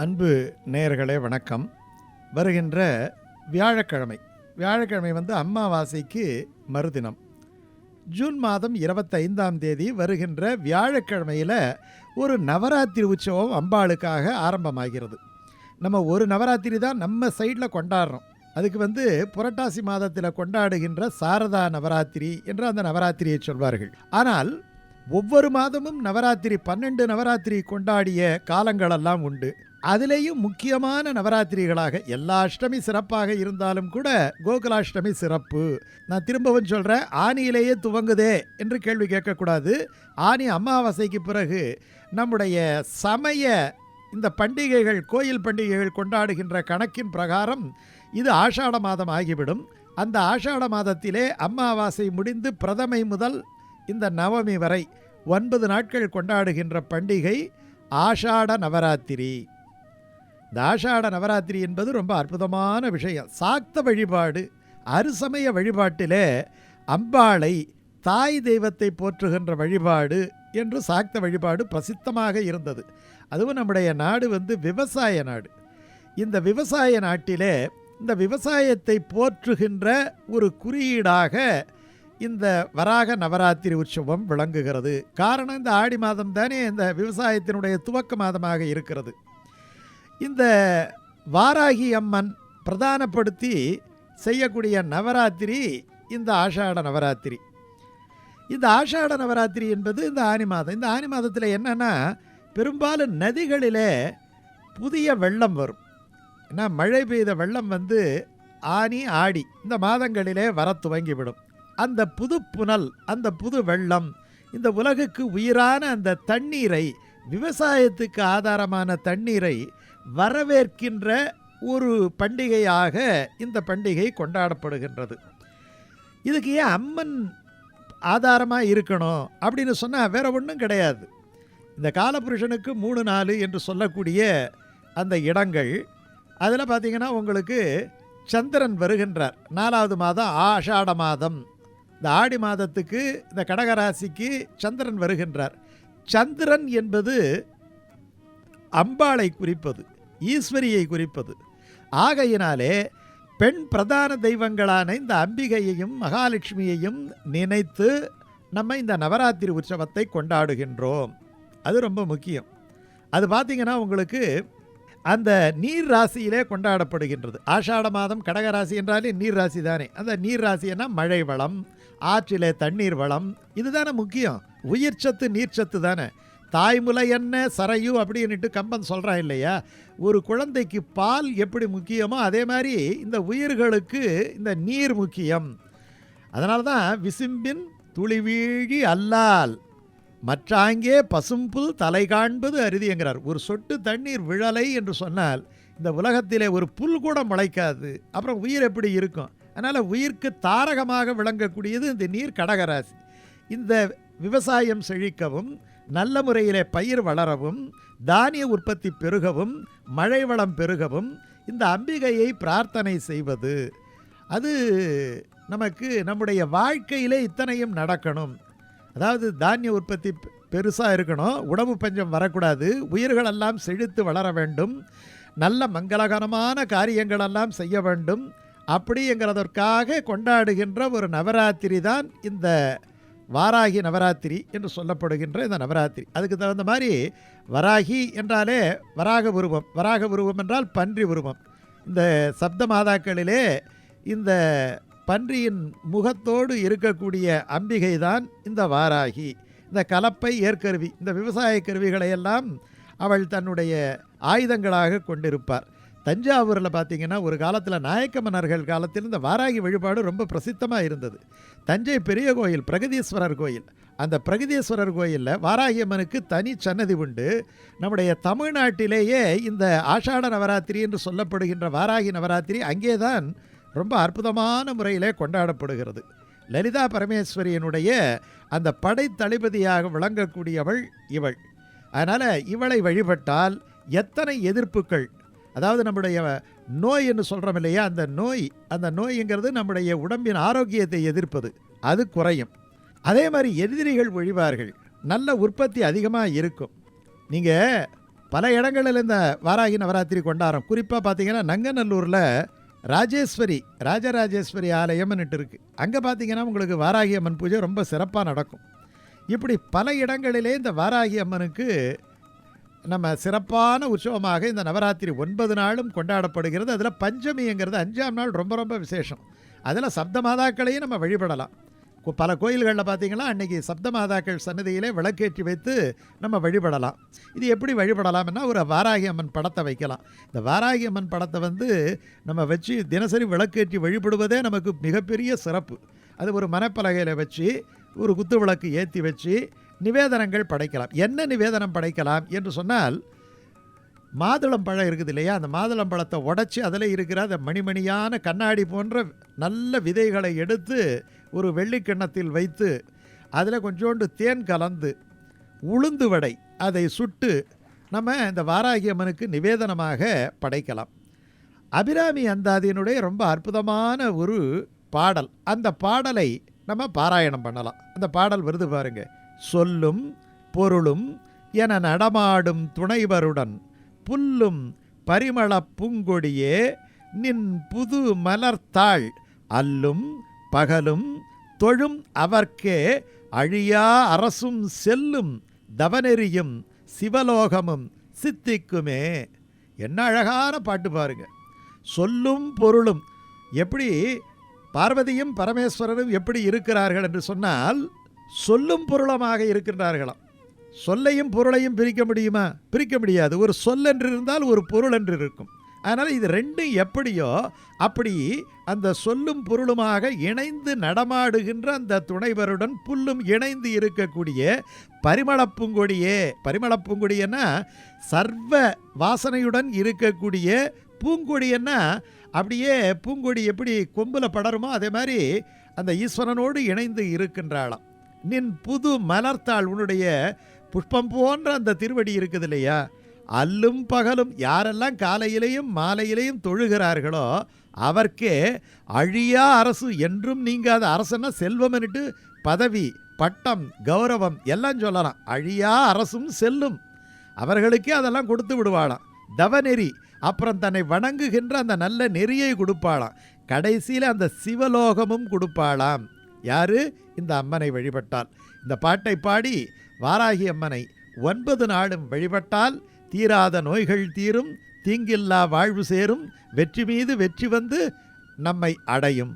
அன்பு நேயர்களே வணக்கம். வருகின்ற வியாழக்கிழமை வியாழக்கிழமை வந்து அம்மாவாசைக்கு மறுதினம். ஜூன் மாதம் இருபத்தைந்தாம் தேதி வருகின்ற வியாழக்கிழமையில் ஒரு நவராத்திரி உற்சவம் அம்பாளுக்காக ஆரம்பமாகிறது. நம்ம ஒரு நவராத்திரி தான் நம்ம சைடில் கொண்டாடுறோம். அதுக்கு வந்து புரட்டாசி மாதத்தில் கொண்டாடுகின்ற சாரதா நவராத்திரி என்று அந்த நவராத்திரியை சொல்வார்கள். ஆனால் ஒவ்வொரு மாதமும் நவராத்திரி பன்னெண்டு நவராத்திரி கொண்டாடிய காலங்களெல்லாம் உண்டு. அதுலேயும் முக்கியமான நவராத்திரிகளாக எல்லா அஷ்டமி சிறப்பாக இருந்தாலும் கூட கோகுலாஷ்டமி சிறப்பு. நான் திரும்பவும் சொல்கிறேன் ஆனியிலேயே துவங்குதே என்று கேள்வி கேட்கக்கூடாது. ஆனி அமாவாசைக்கு பிறகு நம்முடைய சமய இந்த பண்டிகைகள் கோயில் பண்டிகைகள் கொண்டாடுகின்ற கணக்கின் பிரகாரம் இது ஆஷாட மாதம் ஆகிவிடும். அந்த ஆஷாட மாதத்திலே அமாவாசை முடிந்து பிரதமை முதல் இந்த நவமி வரை ஒன்பது நாட்கள் கொண்டாடுகின்ற பண்டிகை ஆஷாட நவராத்திரி. இந்த ஆஷாட நவராத்திரி என்பது ரொம்ப அற்புதமான விஷயம். சாக்த வழிபாடு அருசமய வழிபாட்டிலே அம்பாளை தாய் தெய்வத்தை போற்றுகின்ற வழிபாடு என்று சாக்த வழிபாடு பிரசித்தமாக இருந்தது. அதுவும் நம்முடைய நாடு வந்து விவசாய நாடு. இந்த விவசாய நாட்டிலே இந்த விவசாயத்தை போற்றுகின்ற ஒரு குறியீடாக இந்த வராக நவராத்திரி உற்சவம் விளங்குகிறது. காரணம் இந்த ஆடி மாதம் தானே இந்த விவசாயத்தினுடைய துவக்க மாதமாக இருக்கிறது. இந்த வாராகி அம்மன் பிரதானப்படுத்தி செய்யக்கூடிய நவராத்திரி இந்த ஆஷாட நவராத்திரி. இந்த ஆஷாட நவராத்திரி என்பது இந்த ஆனி மாதம். இந்த ஆனி மாதத்தில் என்னென்னா பெரும்பாலும் நதிகளிலே புதிய வெள்ளம் வரும். ஏன்னா மழை பெய்த வெள்ளம் வந்து ஆனி ஆடி இந்த மாதங்களிலே வர துவங்கிவிடும். அந்த புது புனல் அந்த புது வெள்ளம் இந்த உலகுக்கு உயிரான அந்த தண்ணீரை விவசாயத்துக்கு ஆதாரமான தண்ணீரை வரவேற்கின்ற ஒரு பண்டிகையாக இந்த பண்டிகை கொண்டாடப்படுகின்றது. இதுக்கு ஏன் அம்மன் ஆதாரமாக இருக்கணும் அப்படின்னு சொன்னால் வேற ஒன்றும் கிடையாது. இந்த காலபுருஷனுக்கு மூணு நாலு என்று சொல்லக்கூடிய அந்த இடங்கள் அதில் பார்த்தீங்கன்னா உங்களுக்கு சந்திரன் வருகின்றார். நாலாவது மாதம் ஆஷாட மாதம். இந்த ஆடி மாதத்துக்கு இந்த கடகராசிக்கு சந்திரன் வருகின்றார். சந்திரன் என்பது அம்பாளை குறிப்பது. ஈஸ்வரியை குறிப்பது. ஆகையினாலே பெண் பிரதான தெய்வங்களான இந்த அம்பிகையையும் மகாலட்சுமியையும் நினைத்து நம்ம இந்த நவராத்திரி உற்சவத்தை கொண்டாடுகின்றோம். அது ரொம்ப முக்கியம். அது பார்த்திங்கன்னா உங்களுக்கு அந்த நீர் ராசியிலே கொண்டாடப்படுகின்றது. ஆஷாட மாதம் கடகராசி என்றாலே நீர் ராசி தானே. அந்த நீர் ராசினா மழை வளம் ஆற்றிலே தண்ணீர் வளம். இதுதானே முக்கியம். உயிர் சத்து நீர் சத்து தானே. தாய்முலை என்ன சரையும் அப்படின்னுட்டு கம்பன் சொல்கிறான் இல்லையா? ஒரு குழந்தைக்கு பால் எப்படி முக்கியமோ அதே மாதிரி இந்த உயிர்களுக்கு இந்த நீர் முக்கியம். அதனால தான் விசும்பின் துளிவீழி அல்லால் மற்றாங்கே பசும்புல் தலை காண்பது அரிதிங்கிறார் ஒரு சொட்டு தண்ணீர் விழலை என்று சொன்னால் இந்த உலகத்திலே ஒரு புல் கூட முளைக்காது. அப்புறம் உயிர் எப்படி இருக்கும்? அதனால் உயிர்க்கு தாரகமாக விளங்கக்கூடியது இந்த நீர் கடகராசி. இந்த விவசாயம் செழிக்கவும் நல்ல முறையிலே பயிர் வளரவும் தானிய உற்பத்தி பெருகவும் மழை வளம் பெருகவும் இந்த அம்பிகையை பிரார்த்தனை செய்வது. அது நமக்கு நம்முடைய வாழ்க்கையிலே இத்தனையும் நடக்கணும். அதாவது தானிய உற்பத்தி பெருசாக இருக்கணும் உணவு பஞ்சம் வரக்கூடாது உயிர்களெல்லாம் செழித்து வளர வேண்டும் நல்ல மங்களகரமான காரியங்களெல்லாம் செய்ய வேண்டும். அப்படிங்கிறதற்காக கொண்டாடுகின்ற ஒரு நவராத்திரி தான் இந்த வாராகி நவராத்திரி என்று சொல்லப்படுகின்ற இந்த நவராத்திரி. அதுக்கு தகுந்த மாதிரி வராகி என்றாலே வராக உருவம். வராக உருவம் என்றால் பன்றி உருவம். இந்த சப்த மாதாக்களிலே இந்த பன்றியின் முகத்தோடு இருக்கக்கூடிய அம்பிகை தான் இந்த வாராகி. இந்த கலப்பை ஏற்கருவி இந்த விவசாய கருவிகளையெல்லாம் அவள் தன்னுடைய ஆயுதங்களாக கொண்டிருப்பார். தஞ்சாவூரில் பார்த்தீங்கன்னா ஒரு காலத்தில் நாயக்க மன்னர்கள் காலத்தில் இந்த வாராகி வழிபாடு ரொம்ப பிரசித்தமாக இருந்தது. தஞ்சை பெரிய கோயில் பிரகதீஸ்வரர் கோயில். அந்த பிரகதீஸ்வரர் கோயிலில் வாராகி அம்மனுக்கு தனி சன்னதி உண்டு. நம்முடைய தமிழ்நாட்டிலேயே இந்த ஆஷாட நவராத்திரி என்று சொல்லப்படுகின்ற வாராகி நவராத்திரி அங்கே தான் ரொம்ப அற்புதமான முறையிலே கொண்டாடப்படுகிறது. லலிதா பரமேஸ்வரியனுடைய அந்த படைத்தளபதியாக விளங்கக்கூடியவள் இவள். அதனால் இவளை வழிபட்டால் எத்தனை எதிர்ப்புகள் அதாவது நம்முடைய நோய் என்று சொல்கிறோம் இல்லையா? அந்த நோய் அந்த நோய்ங்கிறது நம்முடைய உடம்பின் ஆரோக்கியத்தை எதிர்ப்பது. அது குறையும். அதே மாதிரி எதிரிகள் ஒழிவார்கள். நல்ல உற்பத்தி அதிகமாக இருக்கும். நீங்கள் பல இடங்களில் இந்த வாராகி நவராத்திரி கொண்டாடுறோம். குறிப்பாக பார்த்தீங்கன்னா நங்கநல்லூரில் ராஜேஸ்வரி ராஜராஜேஸ்வரி ஆலயம்னுட்டு இருக்குது அங்கே பார்த்தீங்கன்னா உங்களுக்கு வாராகி அம்மன் பூஜை ரொம்ப சிறப்பாக நடக்கும். இப்படி பல இடங்களிலே இந்த வாராகி அம்மனுக்கு நம்ம சிறப்பான உற்சவமாக இந்த நவராத்திரி ஒன்பது நாளும் கொண்டாடப்படுகிறது. அதில் பஞ்சமிங்கிறது அஞ்சாம் நாள் ரொம்ப ரொம்ப விசேஷம். அதில் சப்த மாதாக்களையும் நம்ம வழிபடலாம். பல கோயில்களில் பார்த்தீங்கன்னா அன்னைக்கு சப்த மாதாக்கள் சன்னதியிலே விளக்கேற்றி வைத்து நம்ம வழிபடலாம். இது எப்படி வழிபடலாம்னா ஒரு வாராகி அம்மன் படத்தை வைக்கலாம். இந்த வாராகி அம்மன் படத்தை வந்து நம்ம வச்சு தினசரி விளக்கேற்றி வழிபடுவதே நமக்கு மிகப்பெரிய சிறப்பு. அது ஒரு மனப்பலகையில் வச்சு ஒரு குத்து விளக்கு ஏற்றி வச்சு நிவேதனங்கள் படைக்கலாம். என்ன நிவேதனம் படைக்கலாம் என்று சொன்னால் மாதுளம் பழம் இருக்குது இல்லையா? அந்த மாதுளம் பழத்தை உடைச்சி அதில் இருக்கிற அந்த மணிமணியான கண்ணாடி போன்ற நல்ல விதைகளை எடுத்து ஒரு வெள்ளிக்கிண்ணத்தில் வைத்து அதில் கொஞ்சோண்டு தேன் கலந்து உளுந்து வடை அதை சுட்டு நம்ம இந்த வாராகி அம்மனுக்கு நிவேதனமாக படைக்கலாம். அபிராமி அந்தாதியினுடைய ரொம்ப அற்புதமான ஒரு பாடல். அந்த பாடலை நம்ம பாராயணம் பண்ணலாம். அந்த பாடல் வருது பாருங்கள் சொல்லும் பொருளும் என நடமாடும் துணைவருடன் புல்லும் பரிமளப் பூங்கொடியே நின் புது மலர்த்தாள். அல்லும் பகலும் தொழும் அவர்க்கே அழியா அரசும் செல்லும் தவநெறியும் சிவலோகமும் சித்திக்குமே. என்ன அழகான பாட்டு பாருங்க. சொல்லும் பொருளும் எப்படி பார்வதியும் பரமேஸ்வரரும் எப்படி இருக்கிறார்கள் என்று சொன்னால் சொல்லும் பொருளமாக இருக்கின்றார்களாம். சொல்லையும் பொருளையும் பிரிக்க முடியுமா? பிரிக்க முடியாது. ஒரு சொல் என்று இருந்தால் ஒரு பொருள் என்று இருக்கும். அதனால் இது ரெண்டும் எப்படியோ அப்படி அந்த சொல்லும் பொருளுமாக இணைந்து நடமாடுகின்ற அந்த துணைவருடன் புல்லும் இணைந்து இருக்கக்கூடிய பரிமளப்பூங்கொடியே பரிமளப்பூங்கொடியன்னா சர்வ வாசனையுடன் இருக்கக்கூடிய பூங்கொடியன்னா அப்படியே பூங்கொடி எப்படி கொம்பில் படருமோ அதே மாதிரி அந்த ஈஸ்வரனோடு இணைந்து இருக்கின்றாளாம். நின் புது மலர்த்தாள் உன்னுடைய புஷ்பம் போன்ற அந்த திருவடி இருக்குது இல்லையா அல்லும் பகலும் யாரெல்லாம் காலையிலையும் மாலையிலையும் தொழுகிறார்களோ அவர்க்கே அழியா அரசு என்றும் நீங்காத அரசன்னா செல்வம்னுட்டு பதவி பட்டம் கௌரவம் எல்லாம் சொல்லலாம். அழியா அரசும் செல்லும். அவர்களுக்கே அதெல்லாம் கொடுத்து விடுவாளாம். தவநெறி அப்புறம் தன்னை வணங்குகின்ற அந்த நல்ல நெறியை கொடுப்பாளாம். கடைசியில் அந்த சிவலோகமும் கொடுப்பாளாம். யாரு? இந்த அம்மனை வழிபட்டால். இந்த பாட்டை பாடி வாராகி அம்மனை ஒன்பது நாளும் வழிபட்டால் தீராத நோய்கள் தீரும் தீங்கில்லா வாழ்வு சேரும் வெற்றி மீது வெற்றி வந்து நம்மை அடையும்.